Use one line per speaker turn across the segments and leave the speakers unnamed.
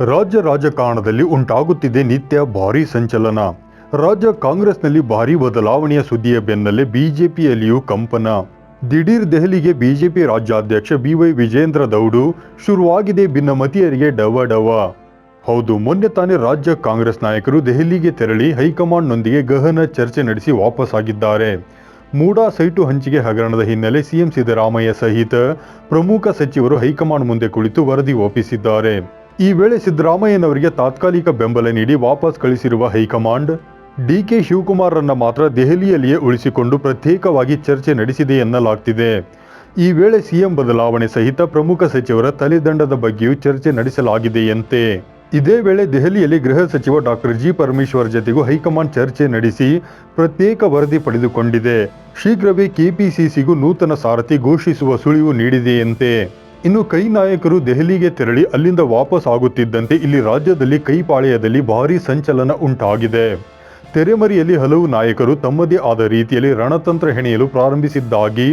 ರಾಜ್ಯ ರಾಜಕಾರಣದಲ್ಲಿ ಉಂಟಾಗುತ್ತಿದೆ ನಿತ್ಯ ಭಾರೀ ಸಂಚಲನ. ರಾಜ್ಯ ಕಾಂಗ್ರೆಸ್ನಲ್ಲಿ ಭಾರಿ ಬದಲಾವಣೆಯ ಸುದ್ದಿಯ ಬೆನ್ನಲ್ಲೇ ಬಿಜೆಪಿಯಲ್ಲಿಯೂ ಕಂಪನ. ದಿಢೀರ್ ದೆಹಲಿಗೆ ಬಿಜೆಪಿ ರಾಜ್ಯಾಧ್ಯಕ್ಷ ಬಿವೈ ವಿಜೇಂದ್ರ ದೌಡು, ಶುರುವಾಗಿದೆ ಭಿನ್ನಮತೀಯರಿಗೆ ಡವ ಡವ. ಹೌದು, ಮೊನ್ನೆ ತಾನೇ ರಾಜ್ಯ ಕಾಂಗ್ರೆಸ್ ನಾಯಕರು ದೆಹಲಿಗೆ ತೆರಳಿ ಹೈಕಮಾಂಡ್ನೊಂದಿಗೆ ಗಹನ ಚರ್ಚೆ ನಡೆಸಿ ವಾಪಸ್ಸಾಗಿದ್ದಾರೆ ಮೂಡಾ ಸೈಟು ಹಂಚಿಕೆ ಹಗರಣದ ಹಿನ್ನೆಲೆ ಸಿಎಂ ಸಿದ್ದರಾಮಯ್ಯ ಸಹಿತ ಪ್ರಮುಖ ಸಚಿವರು ಹೈಕಮಾಂಡ್ ಮುಂದೆ ಕುಳಿತು ವರದಿ ಒಪ್ಪಿಸಿದ್ದಾರೆ. ಈ ವೇಳೆ ಸಿದ್ದರಾಮಯ್ಯನವರಿಗೆ ತಾತ್ಕಾಲಿಕ ಬೆಂಬಲ ನೀಡಿ ವಾಪಸ್ ಕಳಿಸಿರುವ ಹೈಕಮಾಂಡ್ ಡಿಕೆ ಶಿವಕುಮಾರ್ರನ್ನ ಮಾತ್ರ ದೆಹಲಿಯಲ್ಲಿಯೇ ಉಳಿಸಿಕೊಂಡು ಪ್ರತ್ಯೇಕವಾಗಿ ಚರ್ಚೆ ನಡೆಸಿದೆ ಎನ್ನಲಾಗ್ತಿದೆ. ಈ ವೇಳೆ ಸಿಎಂ ಬದಲಾವಣೆ ಸಹಿತ ಪ್ರಮುಖ ಸಚಿವರ ತಲೆದಂಡದ ಬಗ್ಗೆಯೂ ಚರ್ಚೆ ನಡೆಸಲಾಗಿದೆಯಂತೆ ಇದೇ ವೇಳೆ ದೆಹಲಿಯಲ್ಲಿ ಗೃಹ ಸಚಿವ ಡಾಕ್ಟರ್ ಜಿ ಪರಮೇಶ್ವರ್ ಜತೆಗೂ ಹೈಕಮಾಂಡ್ ಚರ್ಚೆ ನಡೆಸಿ ಪ್ರತ್ಯೇಕ ವರದಿ ಪಡೆದುಕೊಂಡಿದೆ. ಶೀಘ್ರವೇ ಕೆಪಿಸಿಸಿಗೂ ನೂತನ ಸಾರಥಿ ಘೋಷಿಸುವ ಸುಳಿವು ನೀಡಿದೆಯಂತೆ ಇನ್ನು ಕೈ ನಾಯಕರು ದೆಹಲಿಗೆ ತೆರಳಿ ಅಲ್ಲಿಂದ ವಾಪಸ್ ಆಗುತ್ತಿದ್ದಂತೆ ಇಲ್ಲಿ ರಾಜ್ಯದಲ್ಲಿ ಕೈಪಾಳೆಯದಲ್ಲಿ ಭಾರೀ ಸಂಚಲನ ಉಂಟಾಗಿದೆ. ತೆರೆಮರೆಯಲ್ಲಿ ಹಲವು ನಾಯಕರು ತಮ್ಮದೇ ಆದ ರೀತಿಯಲ್ಲಿ ರಣತಂತ್ರ ಹೆಣೆಯಲು ಪ್ರಾರಂಭಿಸಿದ್ದಾಗಿ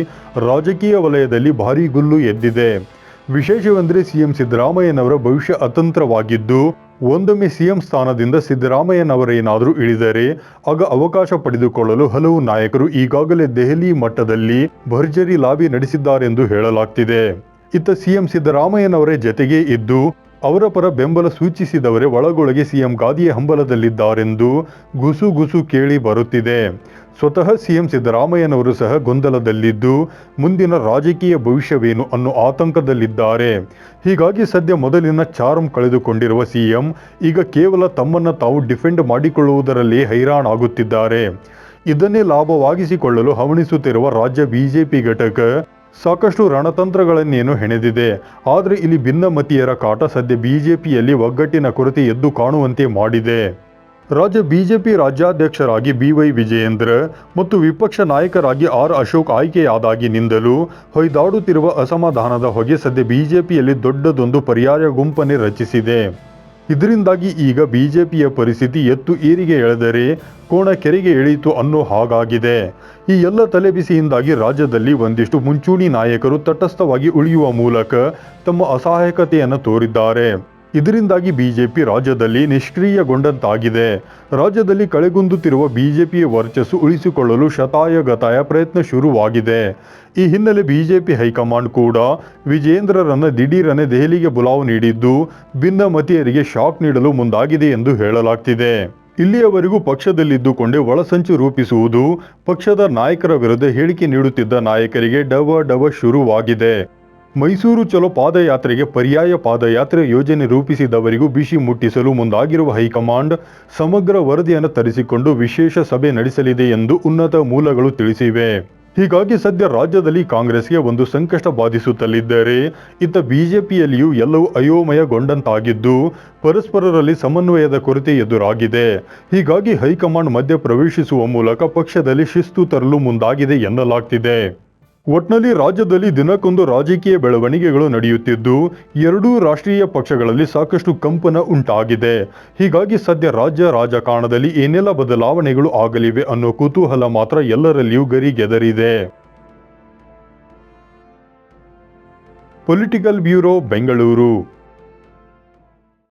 ರಾಜಕೀಯ ವಲಯದಲ್ಲಿ ಭಾರೀ ಗುಲ್ಲು ಎದ್ದಿದೆ. ವಿಶೇಷವೆಂದರೆ ಸಿಎಂ ಸಿದ್ದರಾಮಯ್ಯನವರ ಭವಿಷ್ಯ ಅತಂತ್ರವಾಗಿದ್ದು, ಒಂದೊಮ್ಮೆ ಸಿಎಂ ಸ್ಥಾನದಿಂದ ಸಿದ್ದರಾಮಯ್ಯನವರೇನಾದರೂ ಇಳಿದರೆ ಆಗ ಅವಕಾಶ ಪಡೆದುಕೊಳ್ಳಲು ಹಲವು ನಾಯಕರು ಈಗಾಗಲೇ ದೆಹಲಿ ಮಟ್ಟದಲ್ಲಿ ಭರ್ಜರಿ ಲಾಬಿ ನಡೆಸಿದ್ದಾರೆಂದು ಹೇಳಲಾಗ್ತಿದೆ. ಇತ್ತ ಸಿಎಂ ಸಿದ್ದರಾಮಯ್ಯನವರೇ ಜತೆಗೆ ಇದ್ದು, ಅವರ ಪರ ಬೆಂಬಲ ಸೂಚಿಸಿದವರೇ ಒಳಗೊಳಗೆ ಸಿಎಂ ಗಾದಿಯ ಹಂಬಲದಲ್ಲಿದ್ದಾರೆಂದು ಗುಸು ಗುಸು ಕೇಳಿ ಬರುತ್ತಿದೆ. ಸ್ವತಃ ಸಿಎಂ ಸಿದ್ದರಾಮಯ್ಯನವರು ಸಹ ಗೊಂದಲದಲ್ಲಿದ್ದು, ಮುಂದಿನ ರಾಜಕೀಯ ಭವಿಷ್ಯವೇನು ಅನ್ನೋ ಆತಂಕದಲ್ಲಿದ್ದಾರೆ. ಹೀಗಾಗಿ ಸದ್ಯ ಮೊದಲಿನ ಚಾರಂ ಕಳೆದುಕೊಂಡಿರುವ ಸಿಎಂ ಈಗ ಕೇವಲ ತಮ್ಮನ್ನ ತಾವು ಡಿಫೆಂಡ್ ಮಾಡಿಕೊಳ್ಳುವುದರಲ್ಲಿ ಹೈರಾಣಾಗುತ್ತಿದ್ದಾರೆ. ಇದನ್ನೇ ಲಾಭವಾಗಿಸಿಕೊಳ್ಳಲು ಹವಣಿಸುತ್ತಿರುವ ರಾಜ್ಯ ಬಿಜೆಪಿ ಘಟಕ ಸಾಕಷ್ಟು ರಣತಂತ್ರಗಳನ್ನೇನು ಹೆಣೆದಿದೆ. ಆದರೆ ಇಲ್ಲಿ ಭಿನ್ನಮತೀಯರ ಕಾಟ ಸದ್ಯ ಬಿಜೆಪಿಯಲ್ಲಿ ಒಗ್ಗಟ್ಟಿನ ಕೊರತೆ ಎದ್ದು ಕಾಣುವಂತೆ ಮಾಡಿದೆ. ರಾಜ್ಯ ಬಿಜೆಪಿ ರಾಜ್ಯಾಧ್ಯಕ್ಷರಾಗಿ ಬಿವೈ ವಿಜಯೇಂದ್ರ ಮತ್ತು ವಿಪಕ್ಷ ನಾಯಕರಾಗಿ ಆರ್ ಅಶೋಕ್ ಆಯ್ಕೆಯಾದಾಗಿನಿಂದಲೂ ಹೊಯ್ದಾಡುತ್ತಿರುವ ಅಸಮಾಧಾನದ ಹೊಗೆ ಸದ್ಯ ಬಿಜೆಪಿಯಲ್ಲಿ ದೊಡ್ಡದೊಂದು ಪರ್ಯಾಯ ಗುಂಪನ್ನೇ ರಚಿಸಿದೆ. ಇದರಿಂದಾಗಿ ಈಗ ಬಿಜೆಪಿಯ ಪರಿಸ್ಥಿತಿ ಎತ್ತು ಏರಿಗೆ ಎಳೆದರೆ ಕೋಣ ಕೆರೆಗೆ ಇಳಿಯಿತು ಅನ್ನೋ ಹಾಗಾಗಿದೆ. ಈ ಎಲ್ಲ ತಲೆಬಿಸಿಯಿಂದಾಗಿ ರಾಜ್ಯದಲ್ಲಿ ಒಂದಿಷ್ಟು ಮುಂಚೂಣಿ ನಾಯಕರು ತಟಸ್ಥವಾಗಿ ಉಳಿಯುವ ಮೂಲಕ ತಮ್ಮ ಅಸಹಾಯಕತೆಯನ್ನು ತೋರಿದ್ದಾರೆ. ಇದರಿಂದಾಗಿ ಬಿಜೆಪಿ ರಾಜ್ಯದಲ್ಲಿ ನಿಷ್ಕ್ರಿಯಗೊಂಡಂತಾಗಿದೆ. ರಾಜ್ಯದಲ್ಲಿ ಕಳೆಗುಂದುತ್ತಿರುವ ಬಿಜೆಪಿಯ ವರ್ಚಸ್ಸು ಉಳಿಸಿಕೊಳ್ಳಲು ಶತಾಯಗತಾಯ ಪ್ರಯತ್ನ ಶುರುವಾಗಿದೆ. ಈ ಹಿನ್ನೆಲೆ ಬಿಜೆಪಿ ಹೈಕಮಾಂಡ್ ಕೂಡ ವಿಜೇಂದ್ರರನ್ನು ದಿಢೀರನೆ ದೆಹಲಿಗೆ ಬುಲಾವ್ ನೀಡಿದ್ದು, ಭಿನ್ನಮತೀಯರಿಗೆ ಶಾಕ್ ನೀಡಲು ಮುಂದಾಗಿದೆ ಎಂದು ಹೇಳಲಾಗ್ತಿದೆ. ಇಲ್ಲಿಯವರೆಗೂ ಪಕ್ಷದಲ್ಲಿದ್ದುಕೊಂಡೇ ಒಳಸಂಚು ರೂಪಿಸುವುದು ಪಕ್ಷದ ನಾಯಕರ ವಿರುದ್ಧ ಹೇಳಿಕೆ ನೀಡುತ್ತಿದ್ದ ನಾಯಕರಿಗೆ ಡವ ಡವ ಶುರುವಾಗಿದೆ. ಮೈಸೂರು ಚಲೋ ಪಾದಯಾತ್ರೆಗೆ ಪರ್ಯಾಯ ಪಾದಯಾತ್ರೆ ಯೋಜನೆ ರೂಪಿಸಿದವರಿಗೂ ಬಿಸಿ ಮುಟ್ಟಿಸಲು ಮುಂದಾಗಿರುವ ಹೈಕಮಾಂಡ್ ಸಮಗ್ರ ವರದಿಯನ್ನು ತರಿಸಿಕೊಂಡು ವಿಶೇಷ ಸಭೆ ನಡೆಸಲಿದೆ ಎಂದು ಉನ್ನತ ಮೂಲಗಳು ತಿಳಿಸಿವೆ. ಹೀಗಾಗಿ ಸದ್ಯ ರಾಜ್ಯದಲ್ಲಿ ಕಾಂಗ್ರೆಸ್ಗೆ ಒಂದು ಸಂಕಷ್ಟ ಬಾಧಿಸುತ್ತಲಿದ್ದರೆ. ಇತ್ತ ಬಿಜೆಪಿಯಲ್ಲಿಯೂ ಎಲ್ಲವೂ ಅಯೋಮಯಗೊಂಡಂತಾಗಿದ್ದು, ಪರಸ್ಪರರಲ್ಲಿ ಸಮನ್ವಯದ ಕೊರತೆ ಎದುರಾಗಿದೆ. ಹೀಗಾಗಿ ಹೈಕಮಾಂಡ್ ಮಧ್ಯ ಪ್ರವೇಶಿಸುವ ಮೂಲಕ ಪಕ್ಷದಲ್ಲಿ ಶಿಸ್ತು ತರಲು ಮುಂದಾಗಿದೆ ಎನ್ನಲಾಗ್ತಿದೆ. ಒಟ್ನಲ್ಲಿ ರಾಜ್ಯದಲ್ಲಿ ದಿನಕ್ಕೊಂದು ರಾಜಕೀಯ ಬೆಳವಣಿಗೆಗಳು ನಡೆಯುತ್ತಿದ್ದು, ಎರಡೂ ರಾಷ್ಟ್ರೀಯ ಪಕ್ಷಗಳಲ್ಲಿ ಸಾಕಷ್ಟು ಕಂಪನ ಉಂಟಾಗಿದೆ. ಹೀಗಾಗಿ ಸದ್ಯ ರಾಜ್ಯ ರಾಜಕಾರಣದಲ್ಲಿ ಏನೆಲ್ಲ ಬದಲಾವಣೆಗಳು ಆಗಲಿವೆ ಅನ್ನೋ ಕುತೂಹಲ ಮಾತ್ರ ಎಲ್ಲರಲ್ಲಿಯೂ ಗರಿಗೆದರಿದೆ. Political bureau Bengaluru